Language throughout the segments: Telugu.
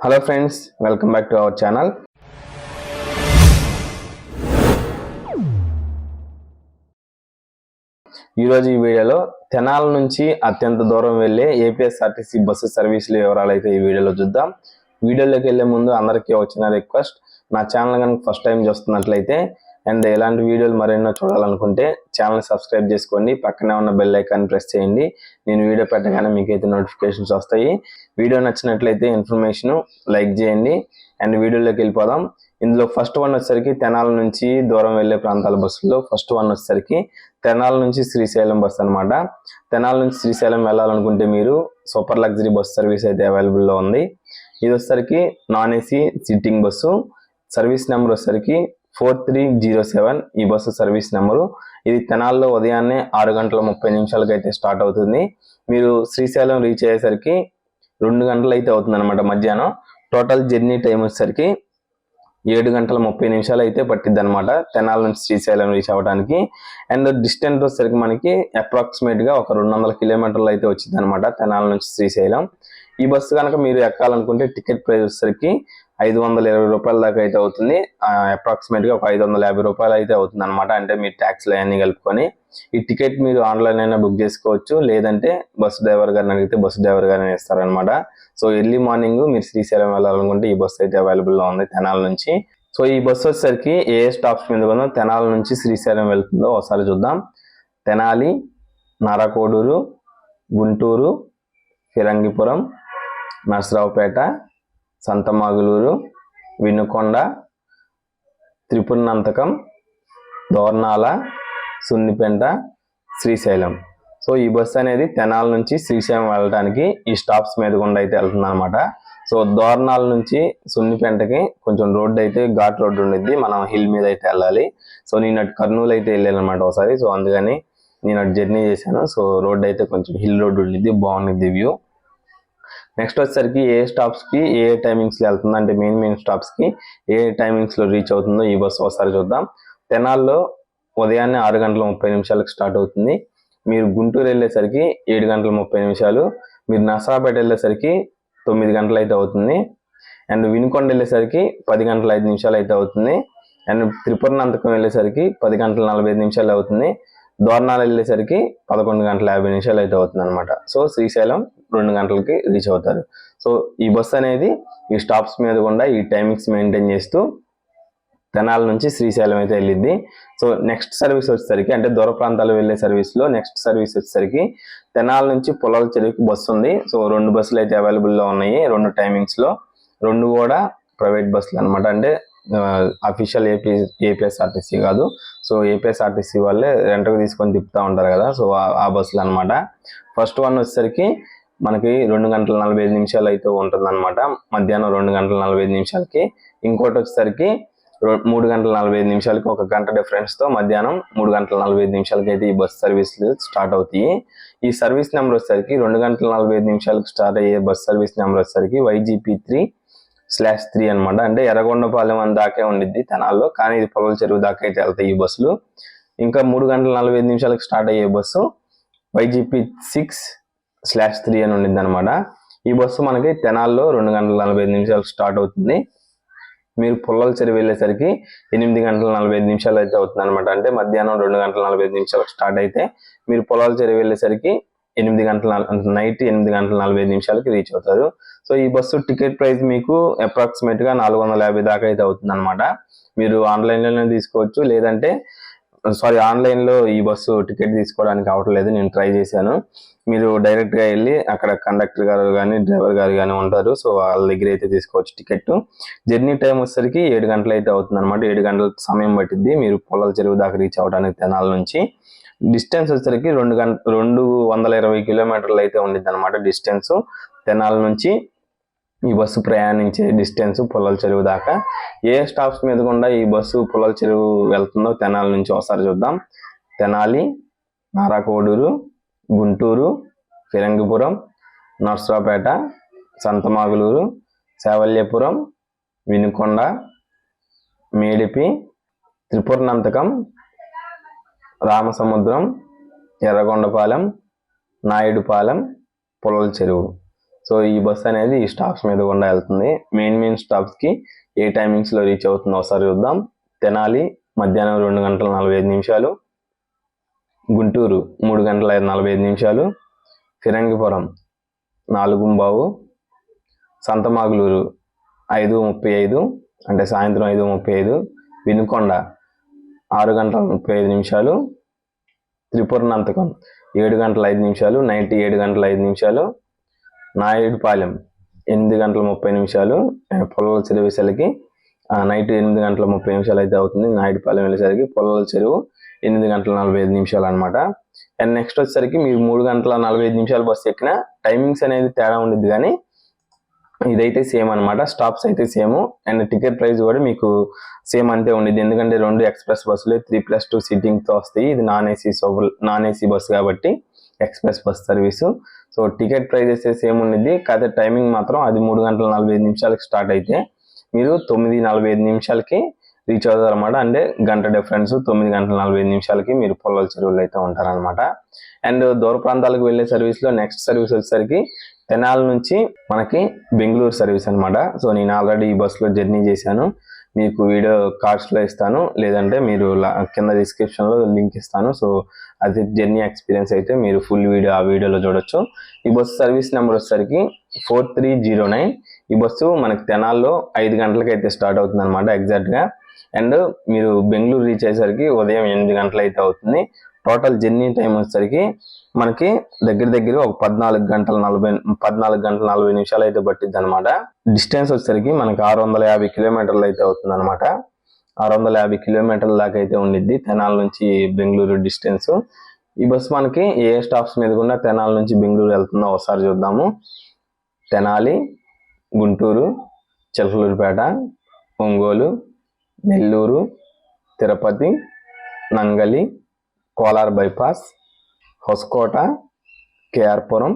Hello friends welcome back to our channel ఈరోజు ఈ వీడియోలో తెనాల నుంచి అత్యంత దూరం వెళ్ళే ఏపీఎస్ఆర్టీసీ బస్సు సర్వీసుల వివరాలు అయితే ఈ వీడియోలో చూద్దాం. వీడియోలోకి వెళ్ళే ముందు అందరికీ వచ్చిన రిక్వెస్ట్ నా ఛానల్ కనుక ఫస్ట్ టైం చూస్తున్నట్లయితే అండ్ ఇలాంటి వీడియోలు మరెన్నో చూడాలనుకుంటే ఛానల్ సబ్స్క్రైబ్ చేసుకోండి. పక్కనే ఉన్న బెల్ ఐకాన్ ప్రెస్ చేయండి. నేను వీడియో పెట్టగానే మీకైతే నోటిఫికేషన్స్ వస్తాయి. వీడియో నచ్చినట్లయితే ఇన్ఫర్మేషన్ లైక్ చేయండి. అండ్ వీడియోలోకి వెళ్ళిపోదాం. ఇందులో ఫస్ట్ వన్ వచ్చేసరికి తెనాల నుంచి దూరం వెళ్ళే ప్రాంతాల బస్సులో ఫస్ట్ వన్ వచ్చేసరికి తెనాల నుంచి శ్రీశైలం బస్సు అనమాట తెనాల నుంచి శ్రీశైలం వెళ్ళాలనుకుంటే మీరు సూపర్ లగ్జరీ బస్ సర్వీస్ అయితే అవైలబుల్లో ఉంది. ఇది వచ్చేసరికి non AC sitting bus. Service number వచ్చేసరికి ఫోర్ త్రీ జీరో సెవెన్ ఈ బస్సు సర్వీస్ నెంబరు. ఇది తెనాల్లో ఉదయాన్నే ఆరు గంటల ముప్పై నిమిషాలకి అయితే స్టార్ట్ అవుతుంది. మీరు శ్రీశైలం రీచ్ అయ్యేసరికి రెండు గంటలు అయితే అవుతుంది అనమాట మధ్యాహ్నం. టోటల్ జర్నీ టైం వచ్చేసరికి ఏడు గంటల ముప్పై నిమిషాలు అయితే పట్టిద్ది అనమాట తెనాల నుంచి శ్రీశైలం రీచ్ అవ్వడానికి అండ్ డిస్టెన్స్ వచ్చేసరికి మనకి అప్రాక్సిమేట్గా ఒక రెండు వందల కిలోమీటర్లు అయితే వచ్చింది అనమాట తెనాల నుంచి శ్రీశైలం. ఈ బస్సు కనుక మీరు ఎక్కాలనుకుంటే టికెట్ ప్రైస్ వచ్చేసరికి ఐదు వందల ఇరవై రూపాయల దాకా అయితే అవుతుంది. అప్రాక్సిమేట్గా ఒక ఐదు వందల యాభై రూపాయలు అయితే అవుతుంది అనమాట అంటే మీ ట్యాక్స్లు అవన్నీ కలుపుకొని. ఈ టికెట్ మీరు ఆన్లైన్ అయినా బుక్ చేసుకోవచ్చు. లేదంటే బస్సు డ్రైవర్ గారిని అడిగితే బస్సు డ్రైవర్ గారిని ఇస్తారనమాట సో ఎర్లీ మార్నింగ్ మీరు శ్రీశైలం వెళ్ళాలనుకుంటే ఈ బస్సు అయితే అవైలబుల్లో ఉంది తెనాల నుంచి. సో ఈ బస్సు వచ్చేసరికి ఏ స్టాప్స్ మీద కూడా తెనాల నుంచి శ్రీశైలం వెళ్తుందో ఒకసారి చూద్దాం. తెనాలి నారాకోడూరు గుంటూరు ఫిరంగిపురం నర్సరావుపేట సంతమాగులూరు వినుకొండ త్రిపురనంతకం దోర్నాల సున్నిపెంట శ్రీశైలం. సో ఈ బస్సు అనేది తెనాల నుంచి శ్రీశైలం వెళ్ళడానికి ఈ స్టాప్స్ మీద గుండా అయితే వెళ్తుంది అనమాట సో దోర్నాల నుంచి సున్నిపెంటకి కొంచెం రోడ్డు అయితే ఘాట్ రోడ్డు ఉండిద్ది. మనం హిల్ మీద అయితే వెళ్ళాలి. సో నేను అటు కర్నూలు అయితే వెళ్ళాను అనమాట ఒకసారి. సో అందుకని నేను అటు జర్నీ చేశాను. సో రోడ్ అయితే కొంచెం హిల్ రోడ్ ఉండిద్ది. బాగుండిద్ది వ్యూ. నెక్స్ట్ వచ్చేసరికి ఏ స్టాప్స్కి ఏ టైమింగ్స్లో వెళ్తుంది? అంటే మెయిన్ మెయిన్ స్టాప్స్కి ఏ టైమింగ్స్లో రీచ్ అవుతుందో ఈ బస్సు ఒకసారి చూద్దాం. తెనాల్లో ఉదయాన్నే ఆరు గంటల ముప్పై నిమిషాలకు స్టార్ట్ అవుతుంది. మీరు గుంటూరు వెళ్ళేసరికి ఏడు గంటల ముప్పై నిమిషాలు. మీరు నసరాపేట వెళ్ళేసరికి తొమ్మిది గంటలు అయితే అవుతుంది. అండ్ వినుకొండ వెళ్ళేసరికి పది గంటల ఐదు నిమిషాలు అయితే అవుతుంది. అండ్ త్రిపురనంతకం వెళ్ళేసరికి పది గంటల నలభై ఐదు నిమిషాలు అవుతుంది. దోర్నాలు వెళ్ళేసరికి పదకొండు గంటల యాభై నిమిషాలు అయితే అవుతుంది అనమాట సో శ్రీశైలం రెండు గంటలకి రీచ్ అవుతారు. సో ఈ బస్ అనేది ఈ స్టాప్స్ మీద కూడా ఈ టైమింగ్స్ మెయింటైన్ చేస్తూ తెనాల నుంచి శ్రీశైలం అయితే వెళ్ళిద్ది. సో నెక్స్ట్ సర్వీస్ వచ్చేసరికి అంటే దూర ప్రాంతాలు వెళ్ళే సర్వీస్లో నెక్స్ట్ సర్వీస్ వచ్చేసరికి తెనాల నుంచి పొలాల చెరువుకి బస్సు ఉంది. సో రెండు బస్సులు అయితే అవైలబుల్లో ఉన్నాయి. రెండు టైమింగ్స్లో రెండు కూడా ప్రైవేట్ బస్సులు అనమాట అంటే అఫీషియల్ ఏపీ ఏపీఎస్ఆర్టీసీ కాదు. సో ఏపీఎస్ఆర్టీసీ వాళ్ళే రెంట్కి తీసుకొని తిప్పుతూ ఉంటారు కదా. సో ఆ- బస్సులు అనమాట ఫస్ట్ వన్ వచ్చేసరికి మనకి రెండు గంటల నలభై ఐదు నిమిషాలు అయితే ఉంటుంది అనమాట మధ్యాహ్నం రెండు గంటల నలభై ఐదు నిమిషాలకి. ఇంకోటి వచ్చేసరికి మూడు గంటల నలభై ఐదు నిమిషాలకి ఒక గంట డిఫరెన్స్తో మధ్యాహ్నం మూడు గంటల నలభై ఐదు నిమిషాలకి అయితే ఈ బస్ సర్వీస్లు స్టార్ట్ అవుతాయి. ఈ సర్వీస్ నెంబర్ వచ్చేసరికి రెండు గంటల నలభై ఐదు నిమిషాలకు స్టార్ట్ అయ్యే బస్ సర్వీస్ నెంబర్ వచ్చేసరికి వైజీపీ త్రీ స్లాష్ త్రీ అనమాట అంటే ఎర్రగొండపాలెం అని దాకే ఉండిద్ది తెనాల్లో కానీ ఇది పొలం చెరువు దాకా అయితే వెళ్తాయి ఈ బస్సులు. ఇంకా మూడు గంటల నలభై ఐదు నిమిషాలకు స్టార్ట్ అయ్యే bus YGP six slash three అని ఉండిద్ది అనమాట ఈ బస్సు మనకి తెనాల్లో రెండు గంటల నలభై ఐదు నిమిషాలు స్టార్ట్ అవుతుంది. మీరు పుల్లల చెరువు వెళ్ళేసరికి ఎనిమిది గంటల నలభై ఐదు నిమిషాలు అయితే అవుతుంది అనమాట అంటే మధ్యాహ్నం రెండు గంటల నలభై ఐదు నిమిషాలకు స్టార్ట్ అయితే మీరు పొలాల చెరువు వెళ్ళేసరికి ఎనిమిది గంటల నైట్ ఎనిమిది గంటల నలభై ఐదు నిమిషాలకి రీచ్ అవుతారు. సో ఈ బస్సు టికెట్ ప్రైస్ మీకు అప్రాక్సిమేట్గా నాలుగు వందల యాభై దాకా అయితే అవుతుంది అనమాట మీరు ఆన్లైన్లోనే తీసుకోవచ్చు. లేదంటే సారీ ఆన్లైన్లో ఈ బస్సు టికెట్ తీసుకోవడానికి అవట్లేదు నేను ట్రై చేశాను. మీరు డైరెక్ట్గా వెళ్ళి అక్కడ కండక్టర్ గారు కానీ డ్రైవర్ గారు కానీ ఉంటారు. సో వాళ్ళ దగ్గర అయితే తీసుకోవచ్చు టికెట్ జర్నీ టైం వచ్చేసరికి ఏడు గంటలు అయితే అవుతుంది అనమాట ఏడు గంటల సమయం పట్టింది మీరు పొలాల చెరువు దాకా రీచ్ అవ్వడానికి తెనాల నుంచి. డిస్టెన్స్ వచ్చేసరికి రెండు గంట రెండు వందల ఇరవై కిలోమీటర్లు అయితే ఉండిద్ది అనమాట డిస్టెన్స్. తెనాల నుంచి ఈ బస్సు ప్రయాణించే డిస్టెన్స్ పొలాల చెరువు దాకా. ఏ స్టాప్స్ మీద కూడా ఈ బస్సు పొలాల చెరువు వెళ్తుందో తెనాల నుంచి ఒకసారి చూద్దాం. తెనాలి నారాకోడూరు గుంటూరు ఫిరంగిపురం నర్సరావుపేట సంతమాగులూరు శావల్యపురం వినుకొండ మేడిపి త్రిపురనంతకం రామసముద్రం ఎర్రగొండపాలెం నాయుడుపాలెం పొలల చెరువు. సో ఈ బస్ అనేది ఈ స్టాప్స్ మీద గుండా వెళ్తుంది. మెయిన్ మెయిన్ స్టాప్స్కి ఏ టైమింగ్స్లో రీచ్ అవుతుందో ఒకసారి చూద్దాం. తెనాలి మధ్యాహ్నం రెండు గంటల నలభై ఐదు నిమిషాలు. గుంటూరు మూడు గంటల నలభై ఐదు నిమిషాలు. ఫిరంగిపురం నాలుగుంబావు. సంతమాగులూరు ఐదు ముప్పై ఐదు అంటే సాయంత్రం ఐదు ముప్పై ఐదు. వినుకొండ ఆరు గంటల ముప్పై ఐదు నిమిషాలు. త్రిపురనంతకం ఏడు గంటల ఐదు నిమిషాలు. నైట్ ఏడు గంటల ఐదు నిమిషాలు. నాయుడుపాలెం ఎనిమిది గంటల ముప్పై నిమిషాలు. అండ్ చెరువు వేసరికి నైట్ ఎనిమిది గంటల ముప్పై నిమిషాలు అయితే అవుతుంది. నాయుడుపాలెం వెళ్ళేసరికి పొలాల చెరువు ఎనిమిది గంటల నలభై ఐదు నిమిషాలు అనమాట అండ్ నెక్స్ట్ వచ్చేసరికి మీరు మూడు గంటల నలభై ఐదు నిమిషాలు బస్సు ఎక్కిన టైమింగ్స్ అనేది తేడా ఉండేది కానీ ఇదైతే సేమ్ అనమాట స్టాప్స్ అయితే సేమ్ అండ్ టికెట్ ప్రైస్ కూడా మీకు సేమ్ అంతే ఉండేది. ఎందుకంటే రెండు ఎక్స్ప్రెస్ బస్సులు త్రీ ప్లస్ టూ సిట్టింగ్తో వస్తాయి. ఇది నాన్ ఏసీ సోబుల్ నాన్ ఏసీ బస్సు కాబట్టి express bus service so ticket price అయితే సేమ్ ఉండేది. కాకపోతే టైమింగ్ మాత్రం అది మూడు గంటల నలభై ఐదు నిమిషాలకి స్టార్ట్ అయితే మీరు తొమ్మిది నలభై ఐదు నిమిషాలకి రీచ్ అవుతారు అనమాట అంటే గంట డిఫరెన్స్ తొమ్మిది గంటల నలభై ఐదు నిమిషాలకి మీరు పొలాల చెరువులు అయితే ఉంటారనమాట అండ్ దూర ప్రాంతాలకు వెళ్ళే సర్వీస్లో నెక్స్ట్ సర్వీస్ వచ్చేసరికి తెనాల నుంచి మనకి బెంగళూరు సర్వీస్ అనమాట సో నేను ఆల్రెడీ ఈ బస్సులో జర్నీ చేశాను. మీకు వీడియో కార్డ్స్లో ఇస్తాను. లేదంటే మీరు లా- కింద డిస్క్రిప్షన్లో లింక్ ఇస్తాను. సో అది జర్నీ ఎక్స్పీరియన్స్ అయితే మీరు ఫుల్ వీడియో ఆ వీడియోలో చూడొచ్చు. ఈ బస్సు సర్వీస్ నెంబర్ వచ్చేసరికి ఫోర్ త్రీ జీరో నైన్ ఈ బస్సు మనకి తెనాల్లో ఐదు గంటలకైతే అయితే స్టార్ట్ అవుతుంది అనమాట ఎగ్జాక్ట్గా అండ్ మీరు బెంగళూరు రీచ్ అయ్యేసరికి ఉదయం ఎనిమిది గంటలు అయితే అవుతుంది. టోటల్ జర్నీ టైం వచ్చేసరికి మనకి దగ్గర దగ్గర ఒక పద్నాలుగు గంటల నలభై పద్నాలుగు గంటల నలభై నిమిషాలు అయితే పట్టిద్ది అనమాట డిస్టెన్స్ వచ్చేసరికి మనకి ఆరు వందల యాభై కిలోమీటర్లు అయితే అవుతుంది అనమాట ఆరు వందల యాభై కిలోమీటర్ల దాకా అయితే ఉండిద్ది తెనాల నుంచి బెంగళూరు డిస్టెన్స్ ఈ బస్సు మనకి ఏ స్టాప్స్ మీద కూడా తెనాల నుంచి బెంగళూరు వెళ్తుందో ఒకసారి చూద్దాము. Tenali Guntur Chilakaluripet Ongole Nellore Tirupati Nangali Kolar bypass Hoskote KR Puram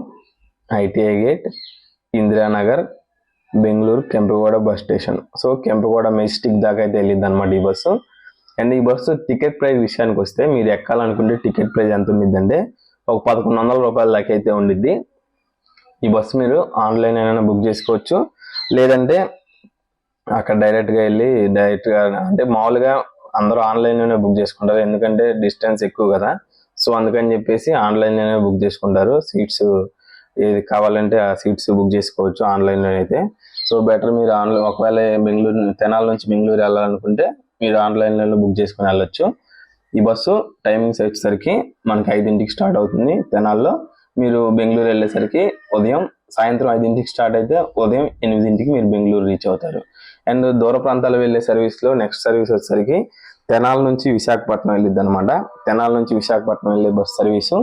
ITI gate Indiranagar Bengaluru Kempegowda bus station. So Kempegowda Majestic దాకా అయితే వెళ్ళింది అనమాట ఈ బస్సు. అండ్ ఈ బస్సు టికెట్ ప్రైస్ విషయానికి వస్తే మీరు ఎక్కాలనుకుంటే టికెట్ ప్రైస్ ఎంత ఉండిద్దంటే ఒక పదకొండు వందల రూపాయల దాకా అయితే ఉండిద్ది. ఈ బస్సు మీరు ఆన్లైన్ అయినా బుక్ చేసుకోవచ్చు. లేదంటే అక్కడ డైరెక్ట్గా వెళ్ళి డైరెక్ట్గా అంటే మామూలుగా అందరూ ఆన్లైన్లోనే బుక్ చేసుకుంటారు. ఎందుకంటే డిస్టెన్స్ ఎక్కువ కదా. సో అందుకని చెప్పేసి ఆన్లైన్లోనే బుక్ చేసుకుంటారు. సీట్స్ ఏది కావాలంటే ఆ సీట్స్ బుక్ చేసుకోవచ్చు ఆన్లైన్లో అయితే. సో బెటర్ మీరు ఆన్లైన్ ఒకవేళ బెంగళూరు తెనాల నుంచి బెంగళూరు వెళ్ళాలనుకుంటే మీరు ఆన్లైన్లో బుక్ చేసుకుని వెళ్ళొచ్చు. ఈ బస్సు టైమింగ్స్ వచ్చేసరికి మనకి ఐదింటికి స్టార్ట్ అవుతుంది తెనాల్లో. మీరు బెంగళూరు వెళ్ళేసరికి ఉదయం సాయంత్రం ఐదింటికి స్టార్ట్ అయితే ఉదయం ఎనిమిదింటికి మీరు బెంగళూరు రీచ్ అవుతారు. అండ్ దూర ప్రాంతాలు వెళ్ళే సర్వీస్లో నెక్స్ట్ సర్వీస్ వచ్చేసరికి తెనాల నుంచి విశాఖపట్నం వెళ్ళిద్ది అనమాట తెనాల నుంచి విశాఖపట్నం వెళ్ళే bus service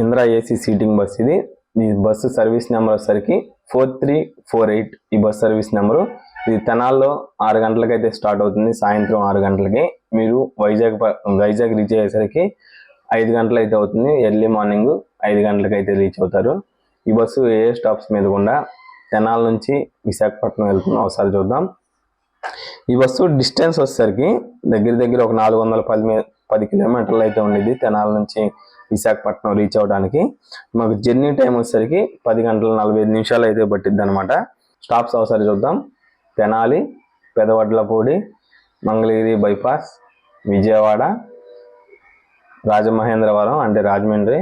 Indira AC seating bus ఇది. ఈ బస్సు సర్వీస్ నెంబర్ వచ్చేసరికి ఫోర్ త్రీ ఫోర్ ఎయిట్ ఈ బస్ సర్వీస్ నెంబరు ఇది తెనాల్లో ఆరు గంటలకైతే స్టార్ట్ అవుతుంది. సాయంత్రం ఆరు గంటలకి. మీరు వైజాగ్ వైజాగ్ రీచ్ అయ్యేసరికి ఐదు గంటలు అయితే అవుతుంది. ఎర్లీ మార్నింగ్ ఐదు గంటలకు అయితే రీచ్ అవుతారు. ఈ బస్సు ఏ స్టాప్స్ మీద గుండా తెనాల నుంచి విశాఖపట్నం వెళ్తుందో ఒకసారి చూద్దాం. ఈ బస్సు డిస్టెన్స్ వచ్చేసరికి దగ్గర దగ్గర ఒక నాలుగు వందల పది మీ- పది కిలోమీటర్లు అయితే ఉండేది తెనాల నుంచి విశాఖపట్నం రీచ్ అవడానికి. మాకు జర్నీ టైం వచ్చేసరికి పది గంటల నలభై ఐదు నిమిషాలు అయితే పట్టిద్ది అనమాట స్టాప్స్ ఒకసారి చూద్దాం. తెనాలి పెదవడ్లపూడి మంగళగిరి బైపాస్ విజయవాడ రాజమహేంద్రవరం అంటే Rajahmundry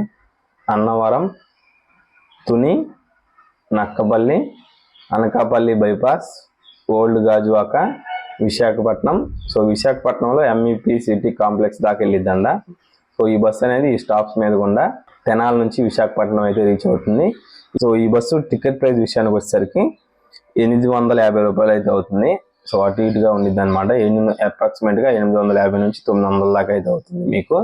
Annavaram Tuni Nakkapalli Anakapalli bypass old Gajuwaka Visakhapatnam. So విశాఖపట్నంలో ఎంఈపీ సిటీ కాంప్లెక్స్ దాకా వెళ్ళిద్దండ సో ఈ బస్సు అనేది ఈ స్టాప్స్ మీద గుండా తెనాల నుంచి విశాఖపట్నం అయితే రీచ్ అవుతుంది. సో ఈ బస్సు టికెట్ ప్రైస్ విషయానికి వచ్చేసరికి ఎనిమిది వందల యాభై రూపాయలు అయితే అవుతుంది. సో అటు ఇటుగా ఉండిద్ది అనమాట ఎనిమిది అప్రాక్సిమేట్గా ఎనిమిది వందల యాభై నుంచి తొమ్మిది వందల దాకా అయితే అవుతుంది మీకు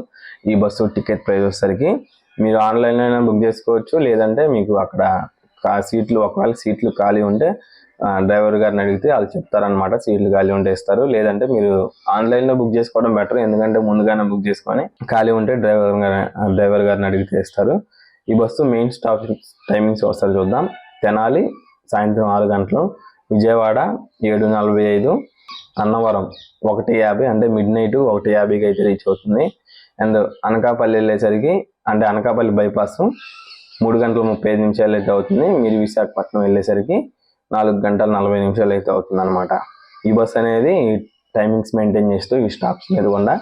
ఈ బస్సు టికెట్ ప్రైస్ వచ్చేసరికి. మీరు ఆన్లైన్లో అయినా బుక్ చేసుకోవచ్చు. లేదంటే మీకు అక్కడ సీట్లు ఒకవేళ సీట్లు ఖాళీ ఉంటే డ్రైవర్ గారిని అడిగితే వాళ్ళు చెప్తారనమాట సీట్లు ఖాళీ ఉంటే ఇస్తారు లేదంటే మీరు ఆన్లైన్లో బుక్ చేసుకోవడం బెటర్ ఎందుకంటే ముందుగానే బుక్ చేసుకొని ఖాళీ ఉంటే డ్రైవర్ గారి- డ్రైవర్ గారిని అడిగితే ఇస్తారు ఈ బస్సు మెయిన్ స్టాప్ టైమింగ్స్ వస్తారు చూద్దాం. తెనాలి సాయంత్రం ఆరు గంటలు. విజయవాడ ఏడు నలభై ఐదు. అన్నవరం ఒకటి యాభై. అంటే మిడ్ నైట్ ఒకటి యాభైకి అయితే రీచ్ అవుతుంది. అండ్ అనకాపల్లి వెళ్ళేసరికి అంటే అనకాపల్లి బైపాస్ మూడు గంటల ముప్పై ఐదు నిమిషాలు అయితే అవుతుంది. మీరు విశాఖపట్నం వెళ్ళేసరికి నాలుగు గంటల నలభై నిమిషాలు అయితే అవుతుంది అనమాట ఈ బస్ అనేది టైమింగ్స్ మెయింటైన్ చేస్తూ ఈ స్టాప్స్ మీద కూడా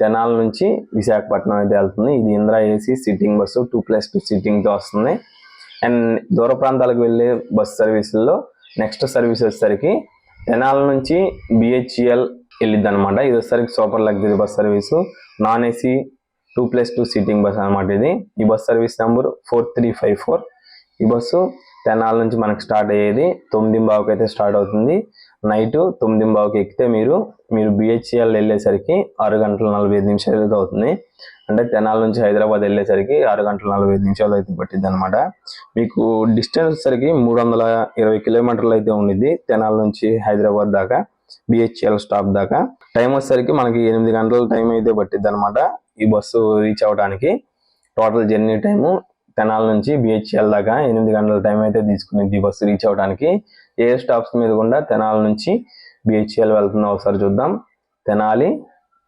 తెనాల నుంచి విశాఖపట్నం అయితే వెళ్తుంది. ఇది Indra AC sitting bus two plus two సిట్టింగ్తో వస్తుంది. అండ్ దూర ప్రాంతాలకు వెళ్ళే బస్ సర్వీసుల్లో నెక్స్ట్ సర్వీస్ వచ్చేసరికి తెనాల నుంచి బిహెచ్ఎల్ వెళ్ళిద్ది అనమాట ఇది వచ్చేసరికి super luxury bus service non AC two plus two seating bus అనమాట ఇది. ఈ bus service number four three five four ఈ బస్సు తెనాల నుంచి మనకు స్టార్ట్ అయ్యేది తొమ్మిది బావుకి అయితే స్టార్ట్ అవుతుంది. నైట్ తొమ్మిది బావుకి ఎక్కితే మీరు మీరు బిహెచ్ఎల్ వెళ్ళేసరికి ఆరు గంటల నలభై ఐదు నిమిషాలు అయితే అవుతుంది. అంటే తెనాల నుంచి హైదరాబాద్ వెళ్ళేసరికి ఆరు గంటల నలభై ఐదు నిమిషాలు అయితే పట్టింది అనమాట మీకు డిస్టెన్స్ వచ్చేసరికి మూడు వందల ఇరవై కిలోమీటర్లు అయితే ఉండిద్ది తెనాల నుంచి హైదరాబాద్ దాకా బిహెచ్ఎల్ స్టాప్ దాకా. టైం వచ్చేసరికి మనకి ఎనిమిది గంటల టైం అయితే పట్టిద్ది అనమాట ఈ బస్సు రీచ్ అవడానికి టోటల్ జర్నీ టైము తెనాల నుంచి బిహెచ్ఎల్ దాకా ఎనిమిది గంటల టైం అయితే తీసుకుని బస్సు రీచ్ అవడానికి. ఏ స్టాప్స్ మీద కూడా తెనాల నుంచి బిహెచ్ఎల్ వెళ్తుందో ఒకసారి చూద్దాం. Tenali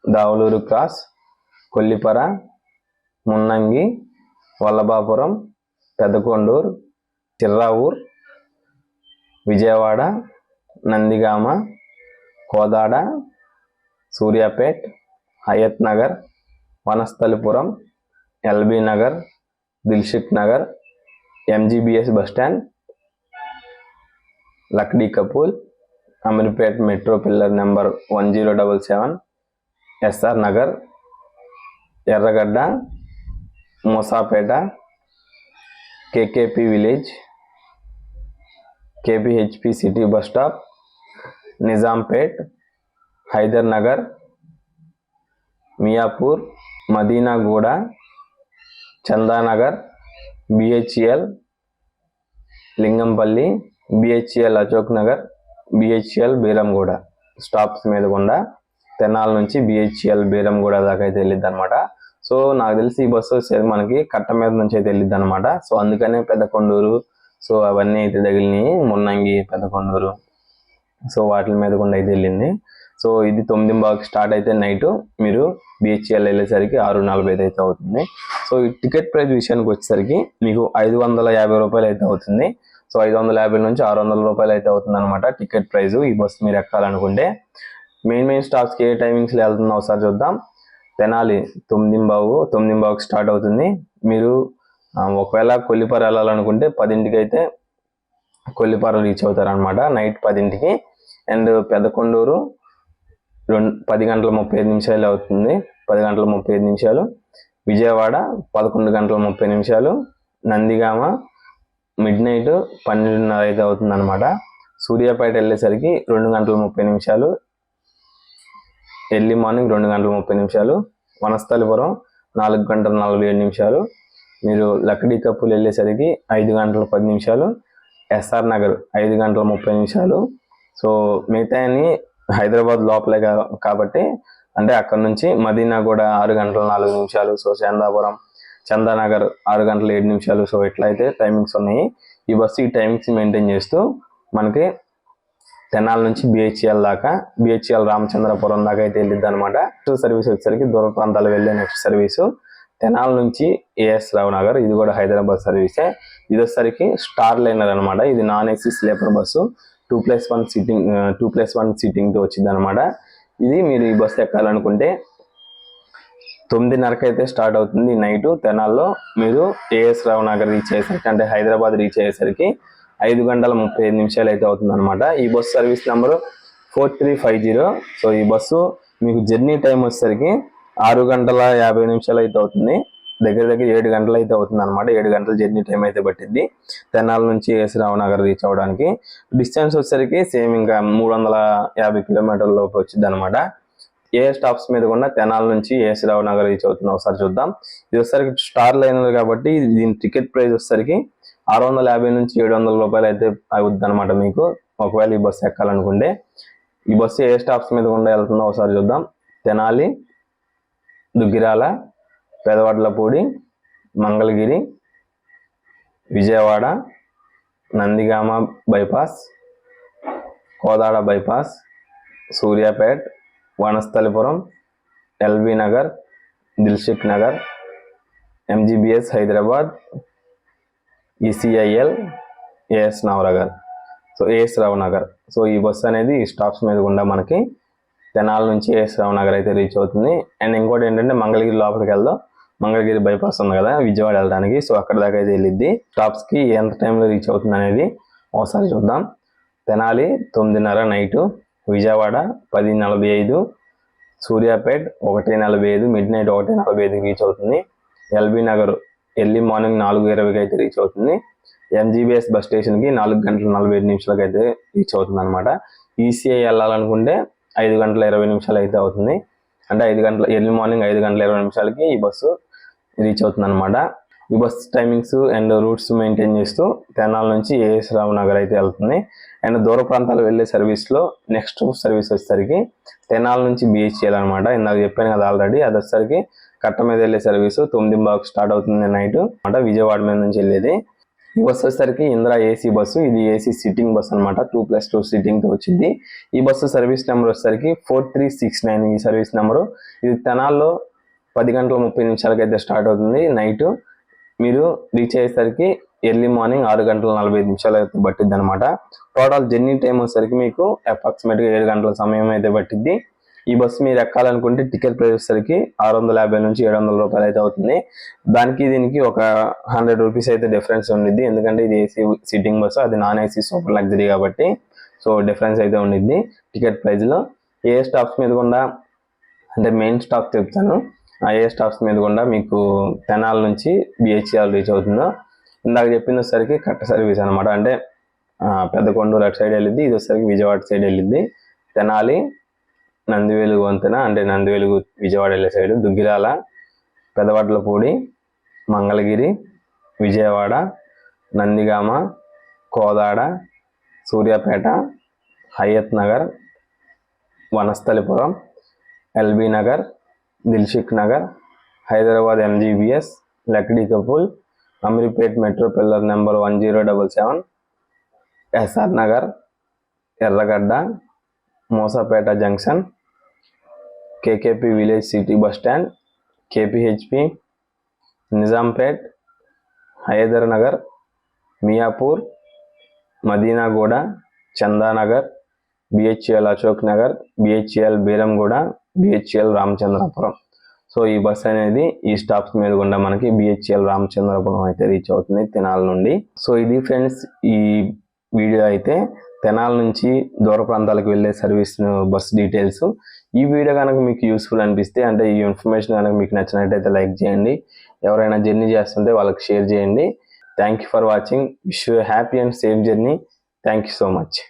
Davaluru cross Kollipara Munnangi Vallabhapuram Peddakonduru Chirravuru Vijayawada Nandigama Kodad Suryapet Hayat Nagar Vanasthalipuram LB Nagar Dilsukh Nagar MGBS bus stand Lakdi Kapul Ameerpet metro pillar number one zero double seven SR Nagar Erragadda Moosapet KKP village KPHB city bus stop Nizampet Hyder Nagar Miyapur Madinaguda Chandanagar BHEL Lingampally BHEL Ashok Nagar BHEL Beeramguda. Stops మీద గుండా తెనాల నుంచి బిహెచ్ఎల్ బీరంగూడ దాకా అయితే వెళ్ళిద్ది అనమాట సో నాకు తెలిసి ఈ బస్సు వచ్చేది మనకి కట్ట మీద నుంచి అయితే వెళ్ళిద్ది అనమాట సో అందుకనే పెద్ద కొండూరు సో అవన్నీ అయితే తగిలినాయి. మున్నంగి పెద్ద కొండూరు సో వాటి మీద కూడా అయితే వెళ్ళింది. సో ఇది తొమ్మిది బాగా స్టార్ట్ అయితే నైట్ మీరు బిహెచ్ఎల్ వెళ్ళేసరికి ఆరు నలభై ఐదు అయితే అవుతుంది. సో ఈ టికెట్ ప్రైస్ విషయానికి వచ్చేసరికి మీకు ఐదు వందల యాభై రూపాయలు అయితే అవుతుంది. సో ఐదు వందల యాభై నుంచి ఆరు వందల రూపాయలు అయితే అవుతుంది అనమాట టికెట్ ప్రైస్ ఈ బస్సు మీరు ఎక్కాలనుకుంటే. మెయిన్ మెయిన్ స్టాప్స్కి ఏ టైమింగ్స్లో వెళ్తుందో ఒకసారి చూద్దాం. తెనాలి తొమ్మిది బావు తొమ్మిది బావుకి స్టార్ట్ అవుతుంది. మీరు ఒకవేళ కొల్లిపార వెళ్ళాలనుకుంటే పదింటికి అయితే కొల్లిపార రీచ్ అవుతారు అనమాట నైట్ పదింటికి. అండ్ పెద్దకొండూరు రెండు పది గంటల ముప్పై ఐదు నిమిషాలు అవుతుంది. పది గంటల ముప్పై ఐదు నిమిషాలు. విజయవాడ పదకొండు గంటల ముప్పై నిమిషాలు. నందిగామ మిడ్ నైట్ పన్నెండున్నర అయితే అవుతుంది అనమాట సూర్యాపేట వెళ్ళేసరికి రెండు గంటల ముప్పై నిమిషాలు. ఎర్లీ మార్నింగ్ రెండు గంటల ముప్పై నిమిషాలు. వనస్థలిపురం నాలుగు గంటల నలభై ఏడు నిమిషాలు. మీరు లక్డీ కప్పులు వెళ్ళేసరికి ఐదు గంటల పది నిమిషాలు. ఎస్ఆర్ నగర్ ఐదు గంటల ముప్పై నిమిషాలు. సో మిగతా హైదరాబాద్ లోపలే కాబట్టి అంటే అక్కడ నుంచి మదీనా కూడా ఆరు గంటల నాలుగు నిమిషాలు సో చందాపురం చందానగర్ ఆరు గంటల ఏడు నిమిషాలు. సో ఇట్లయితే టైమింగ్స్ ఉన్నాయి. ఈ బస్సు ఈ టైమింగ్స్ మెయింటైన్ చేస్తూ మనకి తెనాల నుంచి బిహెచ్ఎల్ దాకా బిహెచ్ఎల్ రామచంద్రపురం దాకా అయితే వెళ్ళిద్ది అనమాట నెక్స్ట్ సర్వీస్ వచ్చేసరికి దూర ప్రాంతాలు వెళ్ళే నెక్స్ట్ సర్వీసు తెనాల నుంచి ఏఎస్ రావు నగర్ ఇది కూడా హైదరాబాద్ సర్వీసే ఇది వచ్చేసరికి స్టార్ లైనర్ అనమాట ఇది non AC sleeper bus. Two plus one seating two plus one సీటింగ్తో వచ్చింది అనమాట ఇది మీరు ఈ బస్సు ఎక్కాలనుకుంటే తొమ్మిదిన్నరకు అయితే స్టార్ట్ అవుతుంది నైట్. తెనాల్లో మీరు ఏఎస్ రావు నగర్ రీచ్ అయ్యేసరికి అంటే హైదరాబాద్ రీచ్ అయ్యేసరికి ఐదు గంటల ముప్పై ఐదు నిమిషాలు అయితే అవుతుంది అనమాట ఈ bus service number four three five zero. So ఈ బస్సు మీకు జర్నీ టైం వచ్చేసరికి ఆరు గంటల యాభై నిమిషాలు అయితే అవుతుంది. దగ్గర దగ్గర ఏడు గంటలు అయితే అవుతుంది అనమాట ఏడు గంటల జర్నీ టైం అయితే పట్టింది తెనాల నుంచి ఏఎస్ నగర్ రీచ్ అవ్వడానికి డిస్టెన్స్ వచ్చేసరికి సేమ్ ఇంకా మూడు వందల యాభై కిలోమీటర్ల లోపు వచ్చింది అనమాట ఏ స్టాప్స్ మీద కూడా తెనాల నుంచి ఏఎస్ నగర్ రీచ్ అవుతుంది. ఒకసారి చూద్దాం. ఇది వచ్చేసరికి స్టార్ లైనర్ కాబట్టి దీని టికెట్ ప్రైస్ వచ్చేసరికి ఆరు వందల యాభై నుంచి ఏడు వందల రూపాయలు అయితే అవుద్ది అనమాట మీకు. ఒకవేళ ఈ బస్సు ఎక్కాలనుకుంటే. ఈ బస్సు ఏ స్టాప్స్ మీద గుండా వెళ్తుందో ఒకసారి చూద్దాం. Tenali Duggirala Pedavadlapudi Mangalagiri Vijayawada Nandigama bypass Kodad bypass Suryapet Vanasthalipuram LB Nagar Dilsukh Nagar MGBS Hyderabad ECIL AS Navanagar so AS Rao Nagar so ఈ బస్సు అనేది ఈ స్టాప్స్ మీద గుండా మనకి తెనాల నుంచి ఏఎస్ రావు నగర్ అయితే రీచ్ అవుతుంది. అండ్ ఇంకోటి ఏంటంటే మంగళగిరి లోపలికి వెళ్దాం. మంగళగిరి బైపాస్ ఉంది కదా విజయవాడ వెళ్ళడానికి. సో అక్కడ దాకా అయితే వెళ్ళిద్ది. స్టాప్స్కి ఎంత టైంలో రీచ్ అవుతుంది అనేది ఒకసారి చూద్దాం. తెనాలి తొమ్మిదిన్నర నైటు విజయవాడ పది నలభై ఐదు సూర్యాపేట్ ఒకటి నలభై ఐదు మిడ్ నైట్ ఒకటి నలభై ఐదుకి రీచ్ అవుతుంది. ఎల్బీ నగర్ ఎర్లీ మార్నింగ్ నాలుగు ఇరవైకి అయితే రీచ్ అవుతుంది. ఎంజీబీఎస్ బస్ స్టేషన్కి నాలుగు గంటల నలభై ఐదు నిమిషాలకి అయితే రీచ్ అవుతుంది అనమాట ఈసీఐ వెళ్ళాలనుకుంటే ఐదు గంటల ఇరవై నిమిషాలు అయితే అవుతుంది. అంటే ఐదు గంటల ఎర్లీ మార్నింగ్ ఐదు గంటల ఇరవై నిమిషాలకి ఈ బస్సు రీచ్ అవుతుంది అనమాట ఈ bus timings and routes maintain చేస్తూ తెనాల నుంచి ఏఎస్ రావు నగర్ అయితే వెళ్తుంది. అండ్ దూర ప్రాంతాలు వెళ్ళే సర్వీస్లో నెక్స్ట్ సర్వీస్ వచ్చేసరికి తెనాల నుంచి బిహెచ్ఎల్ అనమాట ఇందాక చెప్పాను కదా ఆల్రెడీ అది వచ్చేసరికి కట్ట మీద వెళ్ళే సర్వీస్ తొమ్మిది బాకు స్టార్ట్ అవుతుంది నైట్ అనమాట విజయవాడ మీద నుంచి వెళ్ళేది. ఈ బస్సు వచ్చేసరికి ఇందిరా ఏసీ బస్సు ఇది ఏసీ సిట్టింగ్ బస్ అనమాట టూ ప్లస్ టూ తో వచ్చింది. ఈ బస్సు సర్వీస్ నెంబర్ వచ్చేసరికి ఫోర్ త్రీ సిక్స్ నైన్ ఈ సర్వీస్ నెంబరు ఇది తెనాల్లో పది గంటల ముప్పై నిమిషాలకి అయితే స్టార్ట్ అవుతుంది. నైట్ మీరు రీచ్ అయ్యేసరికి ఎర్లీ మార్నింగ్ ఆరు గంటల నలభై నిమిషాలు అయితే పట్టిద్ది అనమాట టోటల్ జర్నీ టైం వచ్చేసరికి మీకు అప్రాక్సిమేట్గా ఏడు గంటల సమయం అయితే పట్టిద్ది. ఈ బస్సు మీరు ఎక్కాలనుకుంటే టికెట్ ప్రైస్ వచ్చేసరికి ఆరు వందల యాభై నుంచి ఏడు వందల రూపాయలు అయితే అవుతుంది. దానికి దీనికి ఒక హండ్రెడ్ రూపీస్ అయితే డిఫరెన్స్ ఉండిద్ది. ఎందుకంటే ఇది ఏసీ సిట్టింగ్ బస్సు అది నాన్ ఏసీ సూపర్ లగ్జరీ కాబట్టి సో డిఫరెన్స్ అయితే ఉండిద్ది టికెట్ ప్రైస్లో ఏ స్టాప్స్ మీద కూడా అంటే మెయిన్ స్టాప్ చెప్తాను. ఆ ఏ స్టాప్స్ మీద కూడా మీకు తెనాల నుంచి బిహెచ్ఆర్ రీచ్ అవుతుందో ఇందాక చెప్పినసరికి వచ్చేసరికి కట్ట సర్వీస్ అనమాట అంటే పెద్ద కొండూరు అటు సైడ్ వెళ్ళిద్ది ఇది వచ్చేసరికి విజయవాడ సైడ్ వెళ్ళిద్ది. తెనాలి నందివేలుగు వంతెన అంటే నందివేలుగు విజయవాడ వెళ్ళే side Duggirala Pedavadlapudi Mangalagiri Vijayawada Nandigama Kodad Suryapet Hayat Nagar Vanasthalipuram LB Nagar Dilsukh Nagar Hyderabad MGBS Lakdi Kapul Ameerpet metro pillar number one zero double seven SR Nagar Erragadda Moosapet junction KKP village city bus stand KPHB Nizampet Hyder Nagar Miyapur Madinaguda Chandanagar BHEL Ashok Nagar BHEL Beeramguda BHEL Ramachandrapuram. So ఈ బస్ అనేది ఈ స్టాప్స్ మీద కూడా మనకి బిహెచ్ఎల్ రామచంద్రపురం అయితే రీచ్ అవుతుంది తెనాల నుండి. సో ఇది ఫ్రెండ్స్ ఈ వీడియో అయితే తెనాల నుంచి దూర ప్రాంతాలకు వెళ్ళే సర్వీస్ బస్ డీటెయిల్స్. ఈ వీడియో కనుక మీకు యూస్ఫుల్ అనిపిస్తే అంటే ఈ ఇన్ఫర్మేషన్ కనుక మీకు నచ్చినట్టయితే లైక్ చేయండి. ఎవరైనా జర్నీ చేస్తుంటే వాళ్ళకి షేర్ చేయండి. Thank you for watching wish you happy and safe journey thank you so much